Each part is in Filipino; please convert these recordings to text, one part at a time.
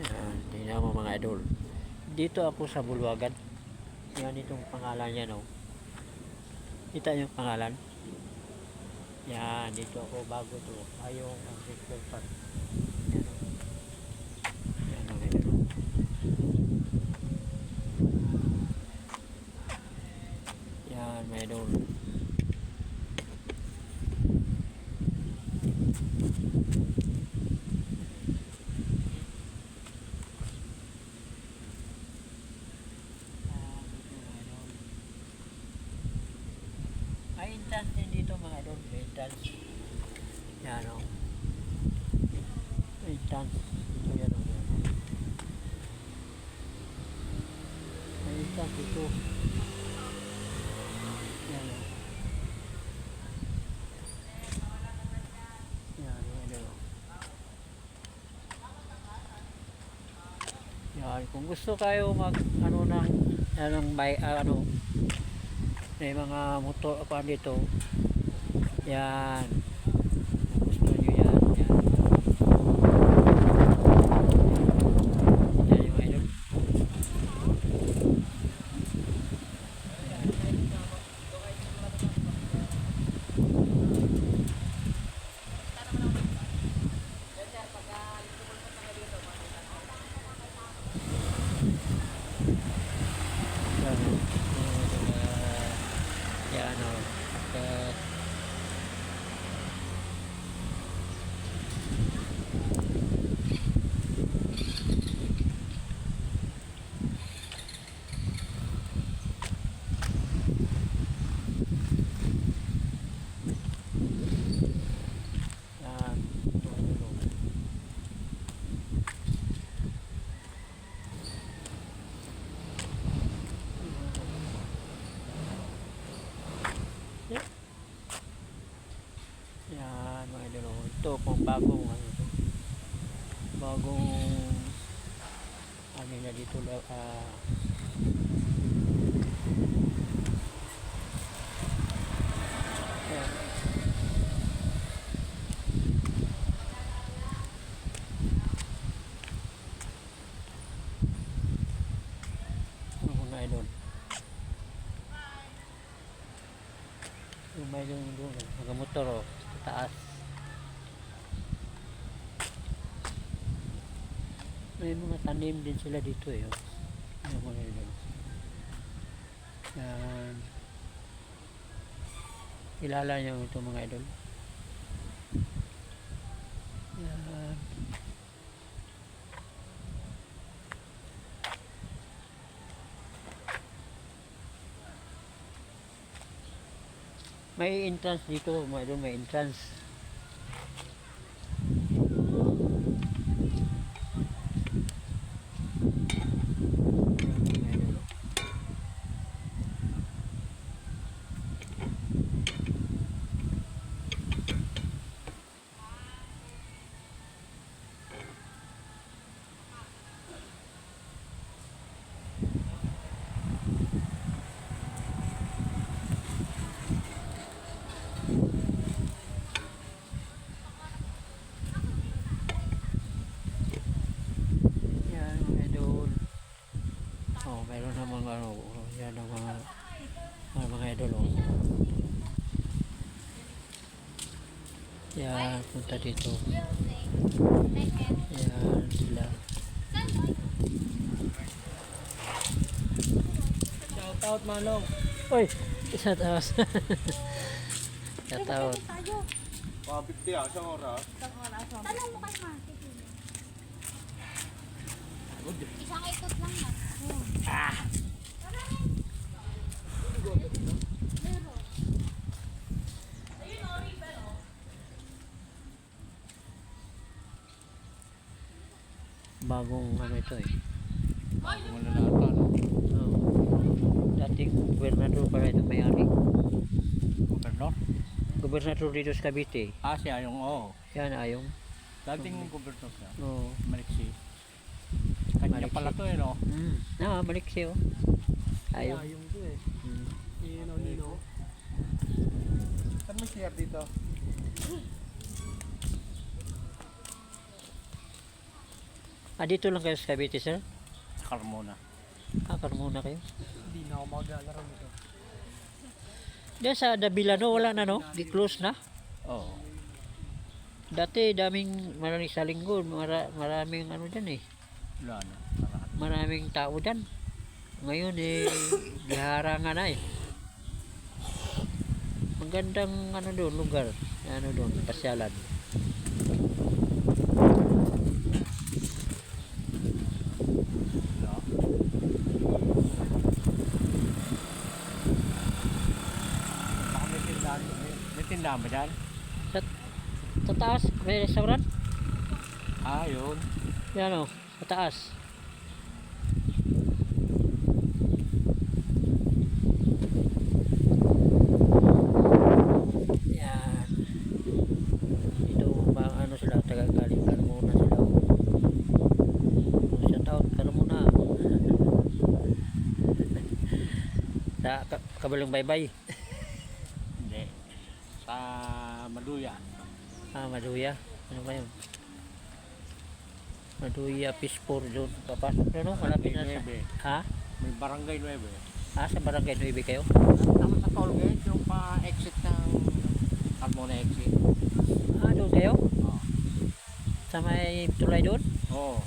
Yan, tingnan mo mga idol. Dito ako sa Bulwagan. Yan itong pangalan niya, no? Kita yung pangalan? Yan, dito ako bago to. Ayong Agriculture Park. Yan, o. Yan, mga idol. Yan, mga idol. Ah, dito, mga idol. May entrance din dito mga idol. May entrance. Yan o. Entrance. Dito yan o. May entrance dito. Yan o. Yan idol o. Yan, kung gusto kayo mag ano ng anong may ah, ano may mga motor ako dito. Yan. Kung Gusto niyo yan. Yan. Yan yung idol. Yan. Yan o. At Yan. Ito, idol, o. Yan, mga idol. oh. Ito pong bagong ano to. Bagong na dito la- ah yan. Ano mga idol? Yung may yung doon, mga motor oh, sa taas. May mga tanim din sila dito eh. Oh. Yung mga idol. Yan. Kilala niyo ito mga idol. Yan. May entrance dito, mga idol, may entrance. Yan, mga idol. Oh, meron na mga ano, oh, yan ang mga mga, mga idol. Oh. Yan, punta dito. Yan sila. Shout out Manong. Taas. Shout out. tayo. Mga 50 ah, isang oras. Tanong mo kay Ma. Isang ikot lang na. Bagong ano ito eh. Wala na ata, no? Oh. Dating gobernador pala ito may-ari. Gobernador? Gobernador dito sa Cavite. Ah, siya yung, oo. Yan ayong. Dating gobernador siya. Oh. Maliksi. Kanya Maliksi. pala to eh, no? Mm. Ah, balik siya oh. Ayong. yung to eh. Mm. Nino, Nino. Saan mo share dito? Ah, dito lang kayo sa Cavite, sir? Sa Carmona. Ah, muna kayo. Hindi na ako maglalaro nito. Diyan sa Dabilano, wala na no? Di close na. Oo. Dati daming maraming sa linggo, mara, maraming ano dyan eh. Wala na. Maraming tao dyan. Ngayon eh, biharangan na eh. Magandang ano doon, lugar. Ano doon, pasyalan. Wala. Baka may tindahan. May, ba dyan? Sa taas, may restaurant. Ah, yun. Yan o, sa taas. Yan. Ito, mga ano sila, taga-galing Carmona sila. oh. Oh, Shout out, Carmona. sa ka- kabalang baybay. Hindi. Sa Maluya. Ah, Maduya. Ano ba yun? Maduya Pispor doon. Papasok na no? Malapit na sa... Ha? May barangay 9. Ah, sa Barangay 9 kayo? Tama sa toll gate, yung pa-exit ng Carmona exit. Ah, doon kayo? Oo. Sa may tulay doon? Oo.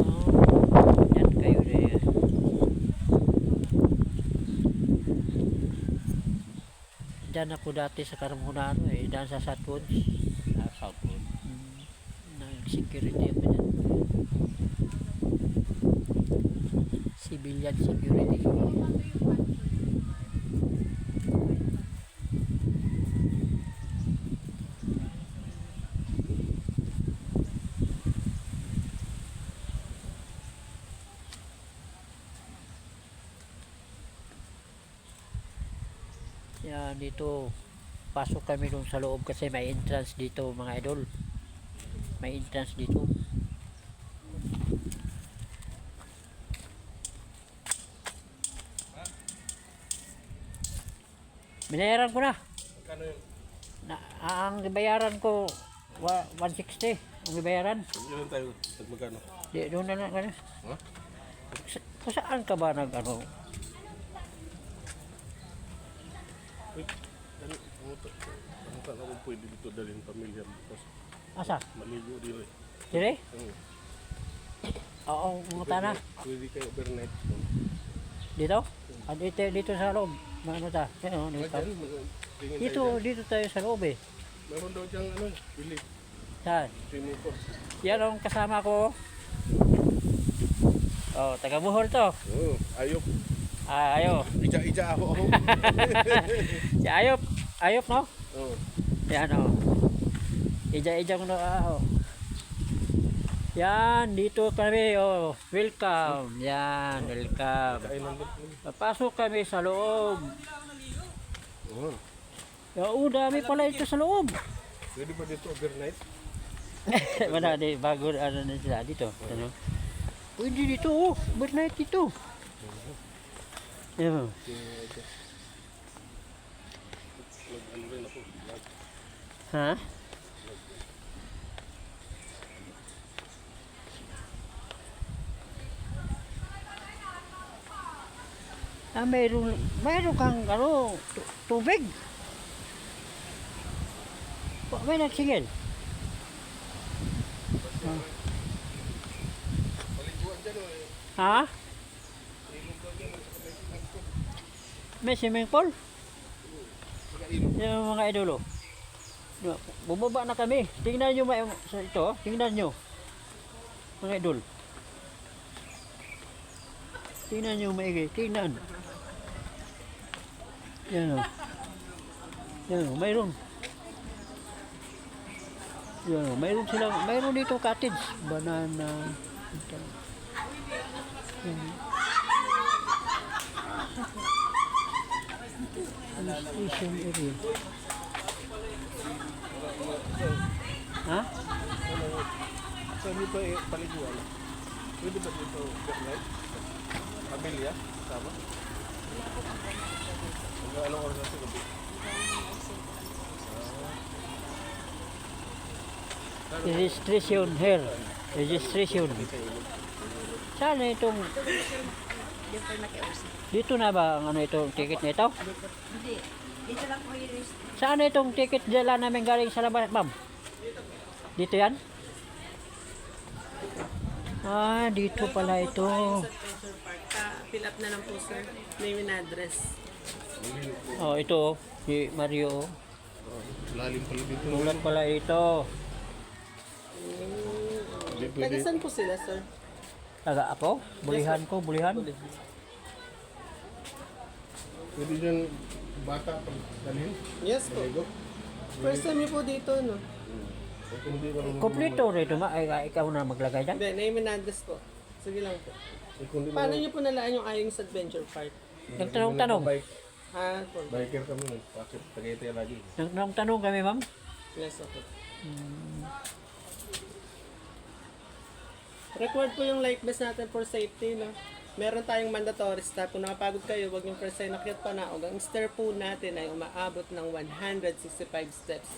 Oo. yan kayo rin. Diyan ako dati sa Carmonano eh. Diyan sa Southwoods. Sa Southwood. Hmm. Nag-security ako dyan. Civilian security. Yan dito pasok kami dun sa loob kasi may entrance dito mga idol. May entrance dito. Binayaran ko na. Kano yun? na ang bayaran ko wa- 160 ang bayaran. Yun tayo. Magkano? Di doon na lang ano. Sa, kung saan ka ba nag ano? To? ano ka na kung pwede dito dalhin pamilya bukas? Asa? Maligo eh. Dire? Oo. Oo, mga na. Pwede kayo overnight. Dito? Ah, dito, dito sa loob. Ano ta? Ano, dito. Dito, dito tayo sa loob eh. Meron daw diyang ano, bili. Saan? Swimming pool. Yan ang kasama ko. Oh, taga Bohol to. Oo, ayop. Ah, ayo. Ija-ija ako ako. Si Ayop. Ayop no? Oo. Yan o. Ija-ija ko na oh. Yan, dito kami oh. Welcome. Yan, welcome. Papasok kami sa loob. Oo. Oo, dami pala ito sa loob. Pwede ba dito overnight? Wala di bago ano na sila dito. Ano? Pwede dito oh. Ba't night dito? Yan. Nag-ano rin ako. Nag- Ha? Ah, mayroon, mayroon kang ano, tu- tubig. May eh. Ha? May swimming pool? Yung mga idolo. Yo, Bumaba na kami. Tingnan nyo sa ito. oh. Tingnan nyo. Mga idol. Tingnan nyo maigi. Tingnan. Yan o. Yan o. Mayroon. Yan o. Mayroon silang, mayroon dito cottage. Banana. Yan. Ano station area? Ha? Saan dito eh, paliguan? Pwede ba dito overnight? Pamilya? Sama? Hanggang anong oras na sa gabi? Registration here. Registration. Dito na ba ang ano itong ticket na ito? Hindi. Dito lang po yung list. Saan na itong ticket dala namin galing sa labas, ma'am? Dito yan? Ah, dito pala ito. Pa-fill up na lang po, sir. Name and address. Oh, ito oh. Si Mario. oh. Lalim pala dito. Mulat pala ito. Hindi Taga pwede. saan po sila, sir? Taga ako? Bulihan ko, bulihan. Pwede dyan bata pag dalhin. Yes po. First time niyo po dito, no? Eh, hindi ka marunong Kompleto rito ma. Ay, ay, ikaw na maglagay dyan. Hindi, name and address po. Sige lang po. Eh, kung Paano niyo po nalaan yung Ayings Adventure Park? Nagtanong-tanong. Bike, Ah, po. biker kami. Bakit Tagaytay lagi. Nagtanong kami, ma'am. Yes, okay. Record po yung life vest natin for safety, no? Meron tayong mandatory stop. Kung nakapagod kayo, huwag yung first time nakyat pa na. Ang stair po natin ay umaabot ng 165 steps.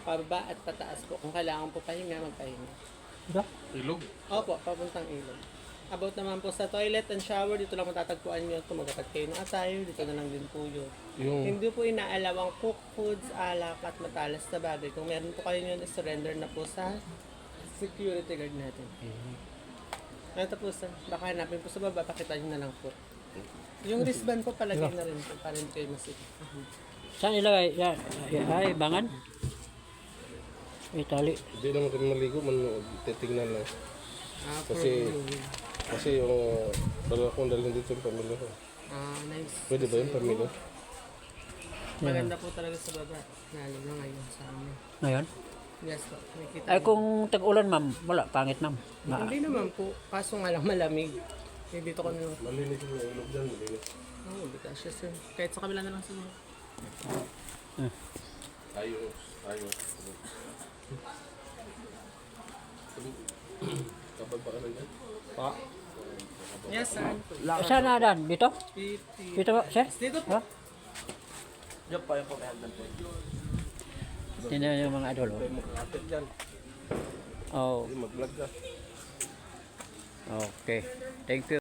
Pababa at pataas po. Kung kailangan po pahinga, magpahinga. Ilog. Opo, papuntang ilog. About naman po sa toilet and shower, dito lang matatagpuan nyo. Kung magkatag kayo ng attire, dito na lang din po yun. Yung Hindi po inaalawang cook foods, alak at matalas na bagay. Kung meron po kayo yun, surrender na po sa security guard natin. Ito po sa, baka hanapin po sa baba, pakita nyo na lang po. Yung wristband po palagay na rin po para hindi kayo masip. Saan ilagay? Yan. Ay, bangan. May tali. hindi naman kami maligo, man titignan lang. Ah, for Kasi- viewing. Kasi yung dalawa kong dalhin dito yung pamilya ko. Ah, nice. Pwede ba yung pamilya? Maganda po talaga sa baba. Lalo na ngayon sa amin. Ngayon? Yes po, may kita. Ay, kung tag-ulan, ma'am. Wala, pangit, ma'am. Ma Hindi naman po, kaso nga lang malamig. Eh, dito ko na lang. Malinis yung ilog dyan, malinis. Oo, oh, bitas siya sir. Kahit sa kabila na lang siguro. Ayos, ayos. Kapag pa ka na dyan? Yes sir. Saan na dan? Dito? Fifty. Dito ba, sir? Dito po. Ha? Tingnan yung mga idol. oh. Tayo makakapit dyan. Oh, ka. okay. Thank you.